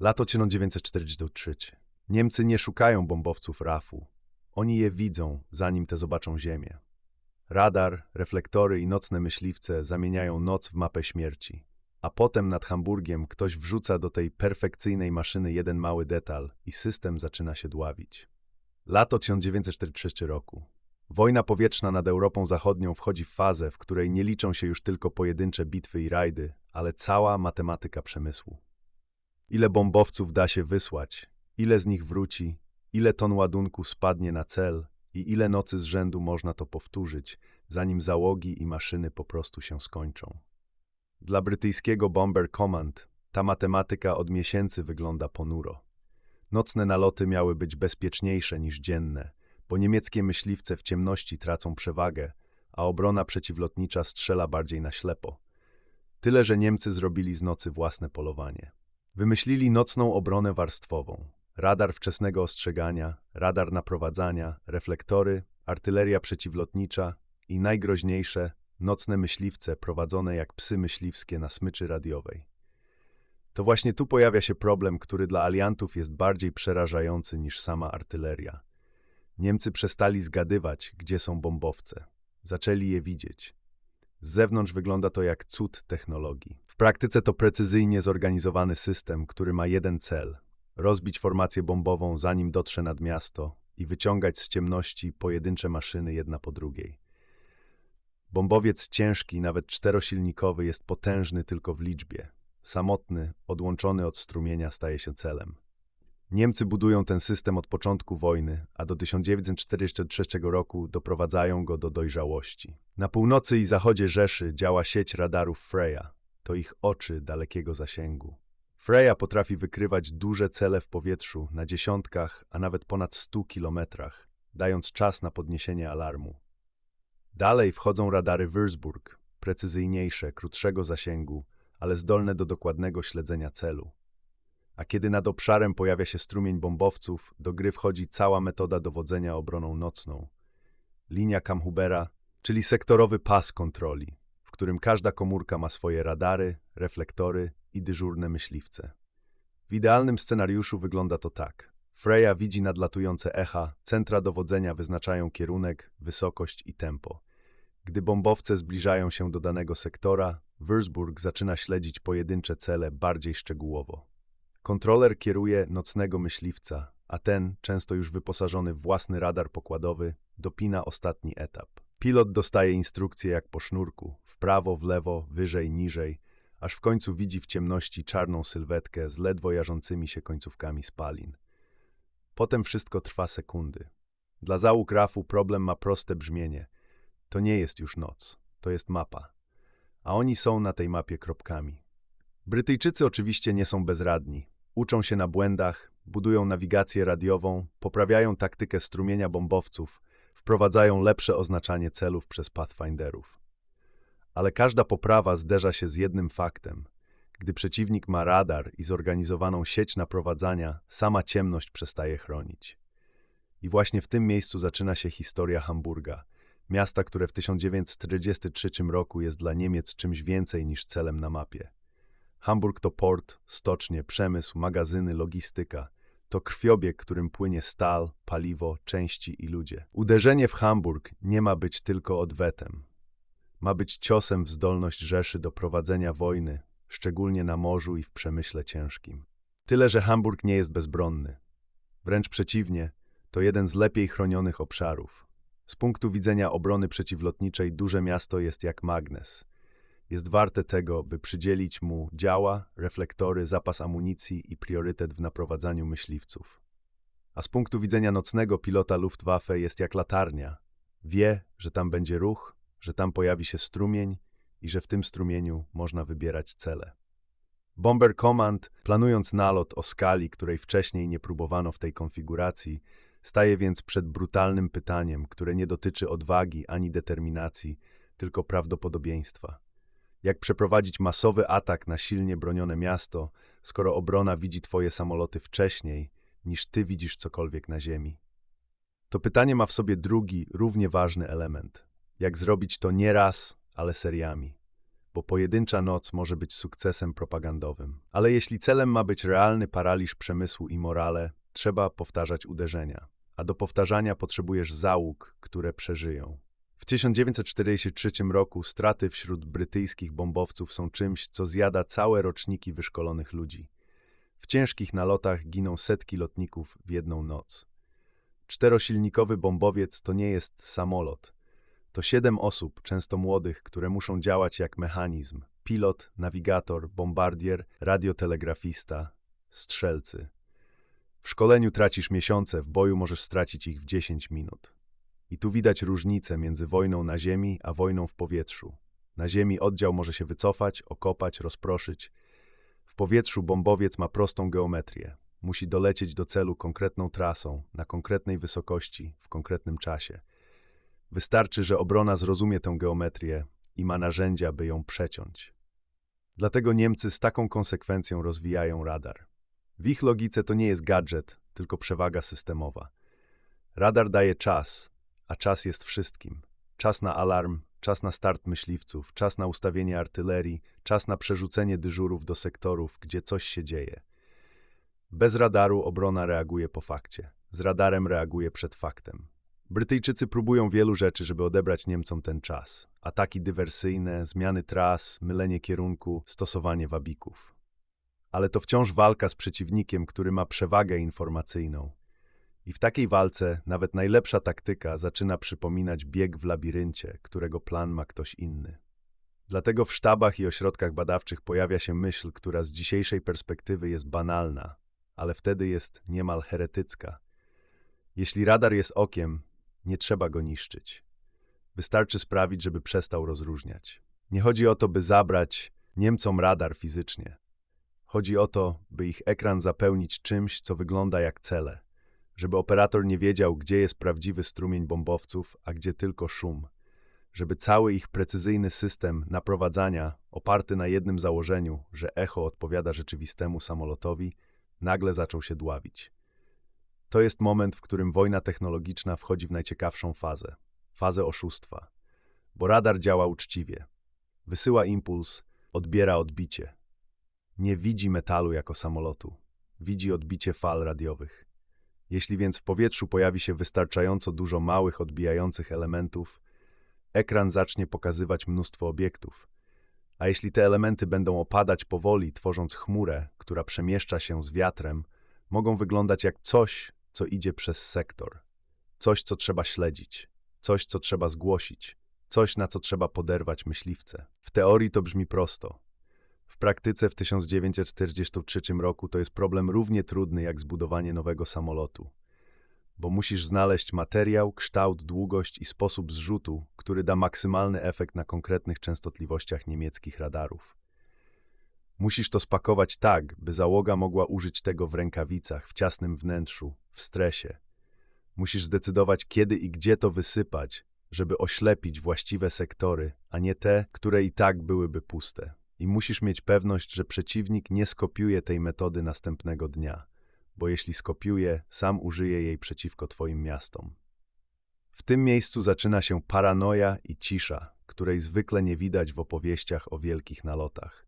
Lato 1943. Niemcy nie szukają bombowców RAF-u. Oni je widzą, zanim te zobaczą ziemię. Radar, reflektory i nocne myśliwce zamieniają noc w mapę śmierci. A potem nad Hamburgiem ktoś wrzuca do tej perfekcyjnej maszyny jeden mały detal i system zaczyna się dławić. Lato 1943 roku. Wojna powietrzna nad Europą Zachodnią wchodzi w fazę, w której nie liczą się już tylko pojedyncze bitwy i rajdy, ale cała matematyka przemysłu. Ile bombowców da się wysłać, ile z nich wróci, ile ton ładunku spadnie na cel i ile nocy z rzędu można to powtórzyć, zanim załogi i maszyny po prostu się skończą. Dla brytyjskiego Bomber Command ta matematyka od miesięcy wygląda ponuro. Nocne naloty miały być bezpieczniejsze niż dzienne, bo niemieckie myśliwce w ciemności tracą przewagę, a obrona przeciwlotnicza strzela bardziej na ślepo. Tyle, że Niemcy zrobili z nocy własne polowanie. Wymyślili nocną obronę warstwową. Radar wczesnego ostrzegania, radar naprowadzania, reflektory, artyleria przeciwlotnicza i najgroźniejsze nocne myśliwce prowadzone jak psy myśliwskie na smyczy radiowej. To właśnie tu pojawia się problem, który dla aliantów jest bardziej przerażający niż sama artyleria. Niemcy przestali zgadywać, gdzie są bombowce. Zaczęli je widzieć. Z zewnątrz wygląda to jak cud technologii. W praktyce to precyzyjnie zorganizowany system, który ma jeden cel rozbić formację bombową, zanim dotrze nad miasto i wyciągać z ciemności pojedyncze maszyny jedna po drugiej. Bombowiec ciężki, nawet czterosilnikowy, jest potężny tylko w liczbie. Samotny, odłączony od strumienia, staje się celem. Niemcy budują ten system od początku wojny, a do 1943 roku doprowadzają go do dojrzałości. Na północy i zachodzie Rzeszy działa sieć radarów Freya. To ich oczy dalekiego zasięgu. Freya potrafi wykrywać duże cele w powietrzu na dziesiątkach, a nawet ponad stu kilometrach, dając czas na podniesienie alarmu. Dalej wchodzą radary Würzburg, precyzyjniejsze, krótszego zasięgu, ale zdolne do dokładnego śledzenia celu. A kiedy nad obszarem pojawia się strumień bombowców, do gry wchodzi cała metoda dowodzenia obroną nocną. Linia Kamhubera, czyli sektorowy pas kontroli, którym każda komórka ma swoje radary, reflektory i dyżurne myśliwce. W idealnym scenariuszu wygląda to tak. Freya widzi nadlatujące echa, centra dowodzenia wyznaczają kierunek, wysokość i tempo. Gdy bombowce zbliżają się do danego sektora, Würzburg zaczyna śledzić pojedyncze cele bardziej szczegółowo. Kontroler kieruje nocnego myśliwca, a ten, często już wyposażony w własny radar pokładowy, dopina ostatni etap. Pilot dostaje instrukcje jak po sznurku, w prawo, w lewo, wyżej, niżej, aż w końcu widzi w ciemności czarną sylwetkę z ledwo jarzącymi się końcówkami spalin. Potem wszystko trwa sekundy. Dla załóg rafu problem ma proste brzmienie. To nie jest już noc, to jest mapa. A oni są na tej mapie kropkami. Brytyjczycy oczywiście nie są bezradni. Uczą się na błędach, budują nawigację radiową, poprawiają taktykę strumienia bombowców, wprowadzają lepsze oznaczanie celów przez pathfinderów. Ale każda poprawa zderza się z jednym faktem. Gdy przeciwnik ma radar i zorganizowaną sieć naprowadzania, sama ciemność przestaje chronić. I właśnie w tym miejscu zaczyna się historia Hamburga, miasta, które w 1943 roku jest dla Niemiec czymś więcej niż celem na mapie. Hamburg to port, stocznie, przemysł, magazyny, logistyka. To krwiobieg, którym płynie stal, paliwo, części i ludzie. Uderzenie w Hamburg nie ma być tylko odwetem. Ma być ciosem w zdolność Rzeszy do prowadzenia wojny, szczególnie na morzu i w przemyśle ciężkim. Tyle, że Hamburg nie jest bezbronny. Wręcz przeciwnie, to jeden z lepiej chronionych obszarów. Z punktu widzenia obrony przeciwlotniczej duże miasto jest jak magnes. Jest warte tego, by przydzielić mu działa, reflektory, zapas amunicji i priorytet w naprowadzaniu myśliwców. A z punktu widzenia nocnego pilota Luftwaffe jest jak latarnia. Wie, że tam będzie ruch, że tam pojawi się strumień i że w tym strumieniu można wybierać cele. Bomber Command, planując nalot o skali, której wcześniej nie próbowano w tej konfiguracji, staje więc przed brutalnym pytaniem, które nie dotyczy odwagi ani determinacji, tylko prawdopodobieństwa. Jak przeprowadzić masowy atak na silnie bronione miasto, skoro obrona widzi twoje samoloty wcześniej, niż ty widzisz cokolwiek na ziemi? To pytanie ma w sobie drugi, równie ważny element. Jak zrobić to nie raz, ale seriami. bo pojedyncza noc może być sukcesem propagandowym. Ale jeśli celem ma być realny paraliż przemysłu i morale, trzeba powtarzać uderzenia. A do powtarzania potrzebujesz załóg, które przeżyją. W 1943 roku straty wśród brytyjskich bombowców są czymś, co zjada całe roczniki wyszkolonych ludzi. W ciężkich nalotach giną setki lotników w jedną noc. Czterosilnikowy bombowiec to nie jest samolot. To siedem osób, często młodych, które muszą działać jak mechanizm. Pilot, nawigator, bombardier, radiotelegrafista, strzelcy. W szkoleniu tracisz miesiące, w boju możesz stracić ich w 10 minut. I tu widać różnicę między wojną na ziemi a wojną w powietrzu. Na ziemi oddział może się wycofać, okopać, rozproszyć. W powietrzu bombowiec ma prostą geometrię. Musi dolecieć do celu konkretną trasą, na konkretnej wysokości, w konkretnym czasie. Wystarczy, że obrona zrozumie tę geometrię i ma narzędzia, by ją przeciąć. Dlatego Niemcy z taką konsekwencją rozwijają radar. W ich logice to nie jest gadżet, tylko przewaga systemowa. Radar daje czas, a czas jest wszystkim. Czas na alarm, czas na start myśliwców, czas na ustawienie artylerii, czas na przerzucenie dyżurów do sektorów, gdzie coś się dzieje. Bez radaru obrona reaguje po fakcie, z radarem reaguje przed faktem. Brytyjczycy próbują wielu rzeczy, żeby odebrać Niemcom ten czas. Ataki dywersyjne, zmiany tras, mylenie kierunku, stosowanie wabików. Ale to wciąż walka z przeciwnikiem, który ma przewagę informacyjną. I w takiej walce nawet najlepsza taktyka zaczyna przypominać bieg w labiryncie, którego plan ma ktoś inny. Dlatego w sztabach i ośrodkach badawczych pojawia się myśl, która z dzisiejszej perspektywy jest banalna, ale wtedy jest niemal heretycka. Jeśli radar jest okiem, nie trzeba go niszczyć. Wystarczy sprawić, żeby przestał rozróżniać. Nie chodzi o to, by zabrać Niemcom radar fizycznie. Chodzi o to, by ich ekran zapełnić czymś, co wygląda jak cele, żeby operator nie wiedział, gdzie jest prawdziwy strumień bombowców, a gdzie tylko szum, żeby cały ich precyzyjny system naprowadzania, oparty na jednym założeniu, że echo odpowiada rzeczywistemu samolotowi, nagle zaczął się dławić. To jest moment, w którym wojna technologiczna wchodzi w najciekawszą fazę fazę oszustwa. Bo radar działa uczciwie. Wysyła impuls, odbiera odbicie. Nie widzi metalu jako samolotu, widzi odbicie fal radiowych. Jeśli więc w powietrzu pojawi się wystarczająco dużo małych odbijających elementów, ekran zacznie pokazywać mnóstwo obiektów. A jeśli te elementy będą opadać powoli, tworząc chmurę, która przemieszcza się z wiatrem, mogą wyglądać jak coś, co idzie przez sektor. Coś, co trzeba śledzić, coś, co trzeba zgłosić, coś, na co trzeba poderwać myśliwce. W teorii to brzmi prosto. W praktyce w 1943 roku to jest problem równie trudny jak zbudowanie nowego samolotu, bo musisz znaleźć materiał, kształt, długość i sposób zrzutu, który da maksymalny efekt na konkretnych częstotliwościach niemieckich radarów. Musisz to spakować tak, by załoga mogła użyć tego w rękawicach, w ciasnym wnętrzu, w stresie. Musisz zdecydować, kiedy i gdzie to wysypać, żeby oślepić właściwe sektory, a nie te, które i tak byłyby puste. I musisz mieć pewność, że przeciwnik nie skopiuje tej metody następnego dnia, bo jeśli skopiuje, sam użyje jej przeciwko Twoim miastom. W tym miejscu zaczyna się paranoja i cisza, której zwykle nie widać w opowieściach o wielkich nalotach.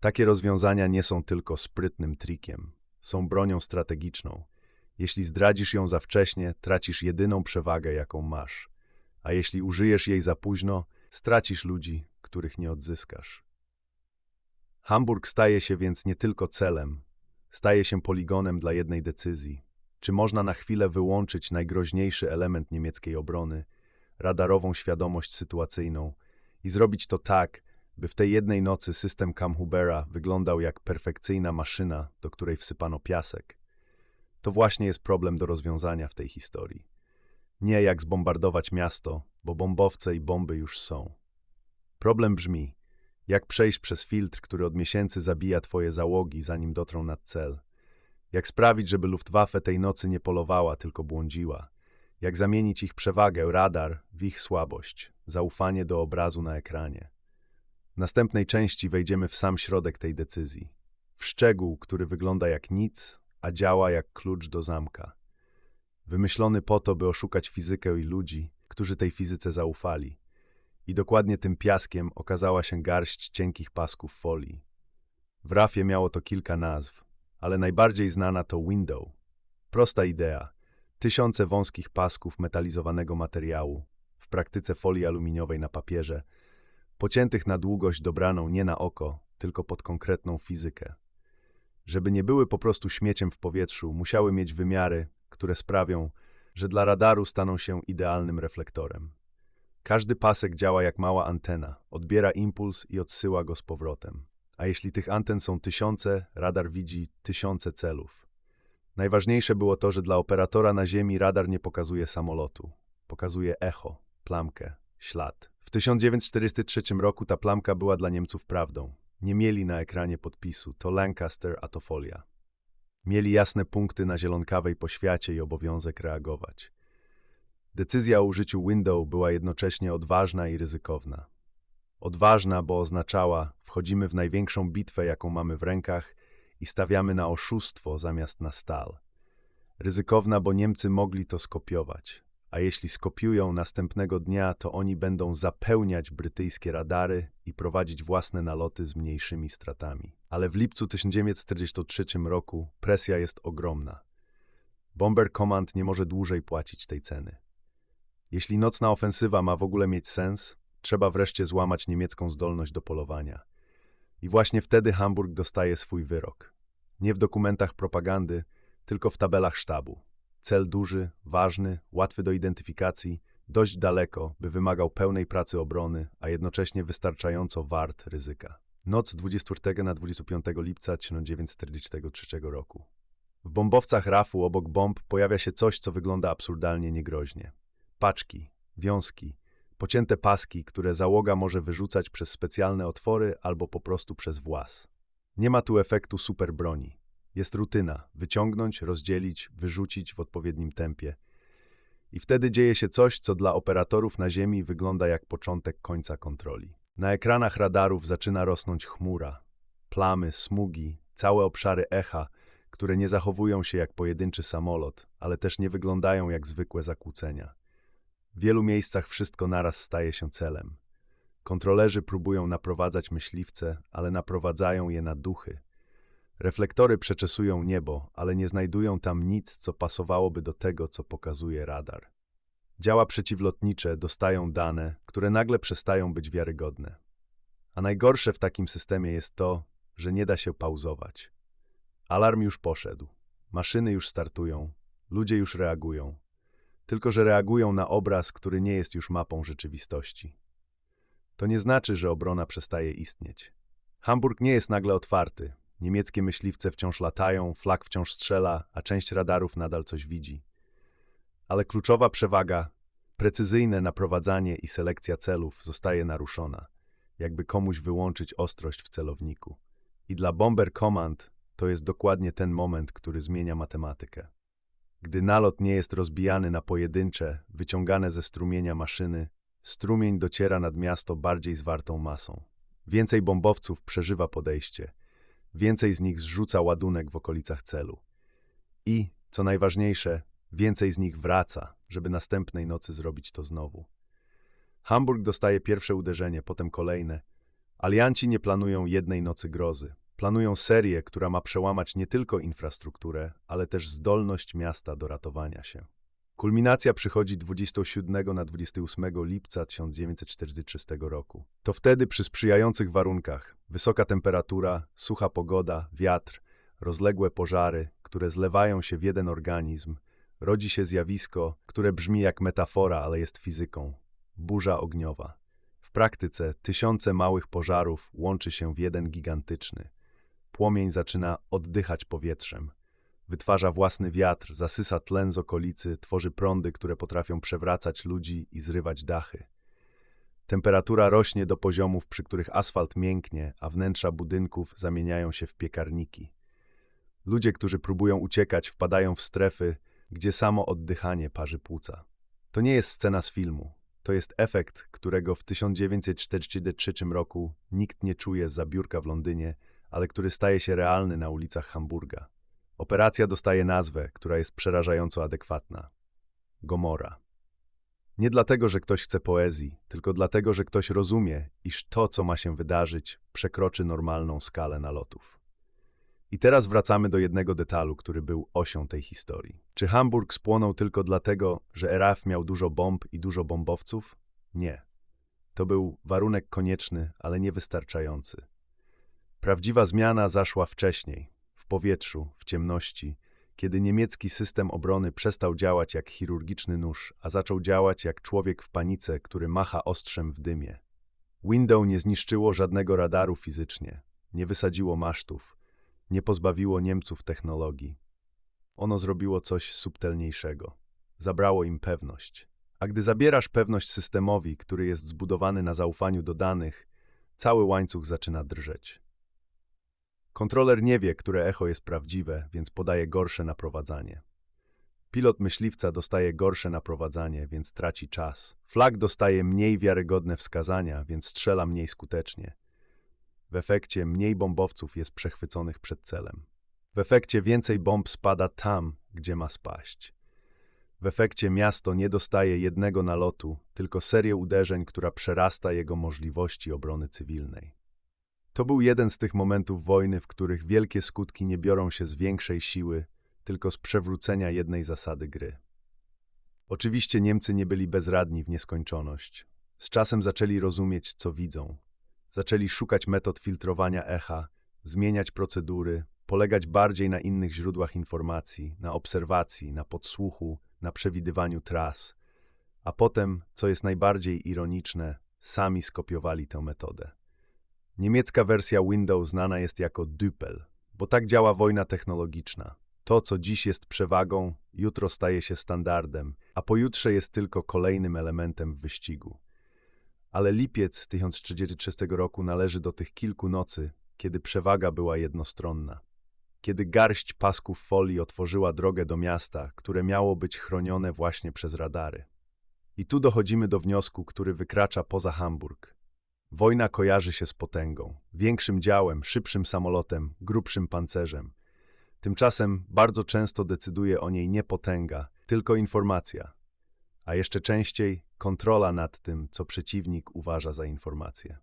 Takie rozwiązania nie są tylko sprytnym trikiem, są bronią strategiczną. Jeśli zdradzisz ją za wcześnie, tracisz jedyną przewagę, jaką masz, a jeśli użyjesz jej za późno, stracisz ludzi, których nie odzyskasz. Hamburg staje się więc nie tylko celem, staje się poligonem dla jednej decyzji. Czy można na chwilę wyłączyć najgroźniejszy element niemieckiej obrony, radarową świadomość sytuacyjną, i zrobić to tak, by w tej jednej nocy system Kamhubera wyglądał jak perfekcyjna maszyna, do której wsypano piasek. To właśnie jest problem do rozwiązania w tej historii. Nie jak zbombardować miasto, bo bombowce i bomby już są. Problem brzmi, jak przejść przez filtr, który od miesięcy zabija twoje załogi, zanim dotrą nad cel. Jak sprawić, żeby Luftwaffe tej nocy nie polowała, tylko błądziła. Jak zamienić ich przewagę, radar, w ich słabość, zaufanie do obrazu na ekranie. W następnej części wejdziemy w sam środek tej decyzji. W szczegół, który wygląda jak nic, a działa jak klucz do zamka. Wymyślony po to, by oszukać fizykę i ludzi, którzy tej fizyce zaufali. I dokładnie tym piaskiem okazała się garść cienkich pasków folii. W rafie miało to kilka nazw, ale najbardziej znana to window. Prosta idea. Tysiące wąskich pasków metalizowanego materiału, w praktyce folii aluminiowej na papierze, pociętych na długość dobraną nie na oko, tylko pod konkretną fizykę. Żeby nie były po prostu śmieciem w powietrzu, musiały mieć wymiary, które sprawią, że dla radaru staną się idealnym reflektorem. Każdy pasek działa jak mała antena, odbiera impuls i odsyła go z powrotem. A jeśli tych anten są tysiące, radar widzi tysiące celów. Najważniejsze było to, że dla operatora na Ziemi radar nie pokazuje samolotu. Pokazuje echo, plamkę, ślad. W 1943 roku ta plamka była dla Niemców prawdą. Nie mieli na ekranie podpisu, to Lancaster, a to folia. Mieli jasne punkty na zielonkawej poświacie i obowiązek reagować. Decyzja o użyciu window była jednocześnie odważna i ryzykowna. Odważna, bo oznaczała, wchodzimy w największą bitwę, jaką mamy w rękach i stawiamy na oszustwo zamiast na stal. Ryzykowna, bo Niemcy mogli to skopiować, a jeśli skopiują następnego dnia, to oni będą zapełniać brytyjskie radary i prowadzić własne naloty z mniejszymi stratami. Ale w lipcu 1943 roku presja jest ogromna. Bomber Command nie może dłużej płacić tej ceny. Jeśli nocna ofensywa ma w ogóle mieć sens, trzeba wreszcie złamać niemiecką zdolność do polowania. I właśnie wtedy Hamburg dostaje swój wyrok. Nie w dokumentach propagandy, tylko w tabelach sztabu. Cel duży, ważny, łatwy do identyfikacji, dość daleko, by wymagał pełnej pracy obrony, a jednocześnie wystarczająco wart ryzyka. Noc 24 na 25 lipca 1943 roku. W bombowcach RAF-u obok bomb pojawia się coś, co wygląda absurdalnie niegroźnie. Paczki, wiązki, pocięte paski, które załoga może wyrzucać przez specjalne otwory albo po prostu przez włas. Nie ma tu efektu super broni. Jest rutyna wyciągnąć, rozdzielić, wyrzucić w odpowiednim tempie. I wtedy dzieje się coś, co dla operatorów na Ziemi wygląda jak początek końca kontroli. Na ekranach radarów zaczyna rosnąć chmura. Plamy, smugi, całe obszary echa, które nie zachowują się jak pojedynczy samolot, ale też nie wyglądają jak zwykłe zakłócenia. W wielu miejscach wszystko naraz staje się celem. Kontrolerzy próbują naprowadzać myśliwce, ale naprowadzają je na duchy. Reflektory przeczesują niebo, ale nie znajdują tam nic, co pasowałoby do tego, co pokazuje radar. Działa przeciwlotnicze dostają dane, które nagle przestają być wiarygodne. A najgorsze w takim systemie jest to, że nie da się pauzować. Alarm już poszedł, maszyny już startują, ludzie już reagują, tylko że reagują na obraz, który nie jest już mapą rzeczywistości. To nie znaczy, że obrona przestaje istnieć. Hamburg nie jest nagle otwarty. Niemieckie myśliwce wciąż latają, flag wciąż strzela, a część radarów nadal coś widzi. Ale kluczowa przewaga, precyzyjne naprowadzanie i selekcja celów zostaje naruszona, jakby komuś wyłączyć ostrość w celowniku. I dla Bomber Command to jest dokładnie ten moment, który zmienia matematykę. Gdy nalot nie jest rozbijany na pojedyncze, wyciągane ze strumienia maszyny, strumień dociera nad miasto bardziej zwartą masą. Więcej bombowców przeżywa podejście, więcej z nich zrzuca ładunek w okolicach celu. I, co najważniejsze, więcej z nich wraca, żeby następnej nocy zrobić to znowu. Hamburg dostaje pierwsze uderzenie, potem kolejne. Alianci nie planują jednej nocy grozy. Planują serię, która ma przełamać nie tylko infrastrukturę, ale też zdolność miasta do ratowania się. Kulminacja przychodzi 27 na 28 lipca 1943 roku. To wtedy przy sprzyjających warunkach, wysoka temperatura, sucha pogoda, wiatr, rozległe pożary, które zlewają się w jeden organizm, rodzi się zjawisko, które brzmi jak metafora, ale jest fizyką burza ogniowa. W praktyce tysiące małych pożarów łączy się w jeden gigantyczny. Płomień zaczyna oddychać powietrzem. Wytwarza własny wiatr, zasysa tlen z okolicy, tworzy prądy, które potrafią przewracać ludzi i zrywać dachy. Temperatura rośnie do poziomów, przy których asfalt mięknie, a wnętrza budynków zamieniają się w piekarniki. Ludzie, którzy próbują uciekać, wpadają w strefy, gdzie samo oddychanie parzy płuca. To nie jest scena z filmu. To jest efekt, którego w 1943 roku nikt nie czuje za biurka w Londynie, ale który staje się realny na ulicach Hamburga. Operacja dostaje nazwę, która jest przerażająco adekwatna. Gomora. Nie dlatego, że ktoś chce poezji, tylko dlatego, że ktoś rozumie, iż to, co ma się wydarzyć, przekroczy normalną skalę nalotów. I teraz wracamy do jednego detalu, który był osią tej historii. Czy Hamburg spłonął tylko dlatego, że RAF miał dużo bomb i dużo bombowców? Nie. To był warunek konieczny, ale niewystarczający. Prawdziwa zmiana zaszła wcześniej, w powietrzu, w ciemności, kiedy niemiecki system obrony przestał działać jak chirurgiczny nóż, a zaczął działać jak człowiek w panice, który macha ostrzem w dymie. Window nie zniszczyło żadnego radaru fizycznie, nie wysadziło masztów, nie pozbawiło Niemców technologii. Ono zrobiło coś subtelniejszego. Zabrało im pewność. A gdy zabierasz pewność systemowi, który jest zbudowany na zaufaniu do danych, cały łańcuch zaczyna drżeć. Kontroler nie wie, które echo jest prawdziwe, więc podaje gorsze naprowadzanie. Pilot myśliwca dostaje gorsze naprowadzanie, więc traci czas. Flag dostaje mniej wiarygodne wskazania, więc strzela mniej skutecznie. W efekcie mniej bombowców jest przechwyconych przed celem. W efekcie więcej bomb spada tam, gdzie ma spaść. W efekcie miasto nie dostaje jednego nalotu, tylko serię uderzeń, która przerasta jego możliwości obrony cywilnej. To był jeden z tych momentów wojny, w których wielkie skutki nie biorą się z większej siły, tylko z przewrócenia jednej zasady gry. Oczywiście Niemcy nie byli bezradni w nieskończoność. Z czasem zaczęli rozumieć, co widzą. Zaczęli szukać metod filtrowania echa, zmieniać procedury, polegać bardziej na innych źródłach informacji, na obserwacji, na podsłuchu, na przewidywaniu tras. A potem, co jest najbardziej ironiczne, sami skopiowali tę metodę. Niemiecka wersja Windows znana jest jako Düppel, bo tak działa wojna technologiczna. To, co dziś jest przewagą, jutro staje się standardem, a pojutrze jest tylko kolejnym elementem w wyścigu. Ale lipiec 1033 roku należy do tych kilku nocy, kiedy przewaga była jednostronna. Kiedy garść pasków folii otworzyła drogę do miasta, które miało być chronione właśnie przez radary. I tu dochodzimy do wniosku, który wykracza poza Hamburg. Wojna kojarzy się z potęgą, większym działem, szybszym samolotem, grubszym pancerzem. Tymczasem bardzo często decyduje o niej nie potęga, tylko informacja, a jeszcze częściej kontrola nad tym, co przeciwnik uważa za informację.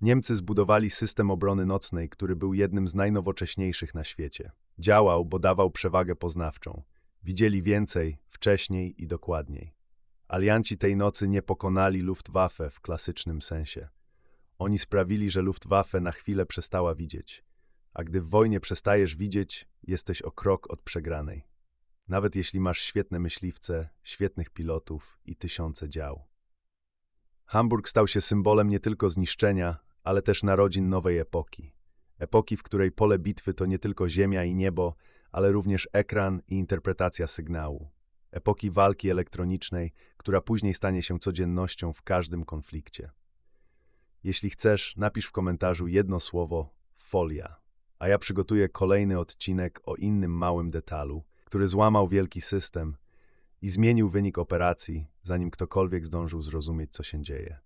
Niemcy zbudowali system obrony nocnej, który był jednym z najnowocześniejszych na świecie. Działał, bo dawał przewagę poznawczą. Widzieli więcej, wcześniej i dokładniej. Alianci tej nocy nie pokonali Luftwaffe w klasycznym sensie. Oni sprawili, że Luftwaffe na chwilę przestała widzieć. A gdy w wojnie przestajesz widzieć, jesteś o krok od przegranej. Nawet jeśli masz świetne myśliwce, świetnych pilotów i tysiące dział. Hamburg stał się symbolem nie tylko zniszczenia, ale też narodzin nowej epoki. Epoki, w której pole bitwy to nie tylko ziemia i niebo, ale również ekran i interpretacja sygnału epoki walki elektronicznej, która później stanie się codziennością w każdym konflikcie. Jeśli chcesz, napisz w komentarzu jedno słowo folia, a ja przygotuję kolejny odcinek o innym małym detalu, który złamał wielki system i zmienił wynik operacji, zanim ktokolwiek zdążył zrozumieć, co się dzieje.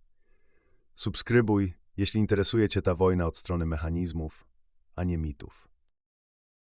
Subskrybuj, jeśli interesuje Cię ta wojna od strony mechanizmów, a nie mitów.